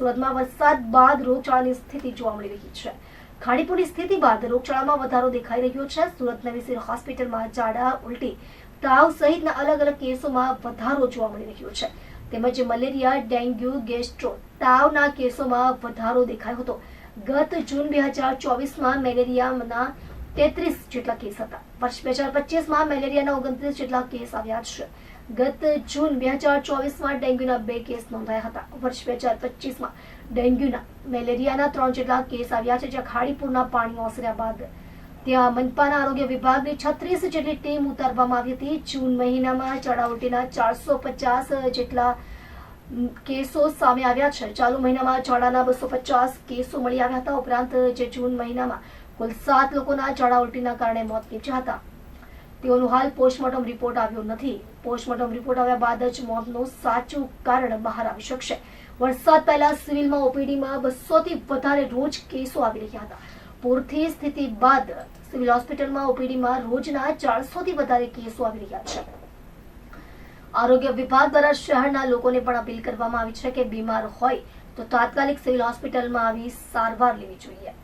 સુરતમાં વરસાદ બાદ રોગચાળાની સ્થિતિ જોવા મળી રહી છે. ખાડીપુરની સ્થિતિ બાદ રોગચાળામાં વધારો દેખાઈ રહ્યો છે. સુરત નવી સિવિલ હોસ્પિટલમાં ઝાડા, ઉલટી, તાવ સહિતના અલગ અલગ કેસોમાં વધારો જોવા મળી રહ્યો છે. તેમજ મલેરિયા, ડેન્ગ્યુ, ગેસ્ટ્રો તાવના કેસોમાં વધારો દેખાયો હતો. ગત જૂન બે હજાર ચોવીસમાં મેલેરિયાના તેત્રીસ જેટલા કેસ હતા. વર્ષ બે હજાર પચીસમાં મેલેરિયાના ઓગણત્રીસ જેટલા કેસ આવ્યા છે. ગત જૂન બે હજાર ચોવીસમાં ડેન્ગ્યુના બે કેસ નોંધાયા હતા. વર્ષ બે હજાર પચીસમાં ડેન્ગ્યુના મેલેરિયાના ત્રણ જેટલા કેસ આવ્યા છે, જ્યાં ખાડીપુરના પાણી ઓસર્યા બાદ. ત્યાં મનપાના આરોગ્ય વિભાગની છત્રીસ જેટલી ટીમ ઉતારવામાં આવી હતી. જૂન મહિનામાં ચડાઉટીના ચારસો પચાસ જેટલા કેસો સામે આવ્યા છે. ચાલુ મહિનામાં ચડાના બસો પચાસ કેસો મળી આવ્યા હતા. ઉપરાંત જે જૂન મહિનામાં કુલ સાત લોકોના ઝાડા કારણે મોત નીપજ્યા હતા. તેઓનું હાલ પોસ્ટમોર્ટમ રિપોર્ટ આવ્યો નથી. પોસ્ટમોર્ટમ રિપોર્ટ આવ્યા બાદ જ મોતનું સાચું કારણ બહાર આવી શકશે. વરસાદ પહેલા સિવિલમાં ઓપીડીમાં બસોથી વધારે રોજ કેસો આવી રહ્યા હતા. પૂરથી સ્થિતિ બાદ સિવિલ હોસ્પિટલમાં ઓપીડીમાં રોજના ચારસોથી વધારે કેસો આવી રહ્યા છે. આરોગ્ય વિભાગ દ્વારા શહેરના લોકોને પણ અપીલ કરવામાં આવી છે કે બીમાર હોય તો તાત્કાલિક સિવિલ હોસ્પિટલમાં આવી સારવાર લેવી જોઈએ.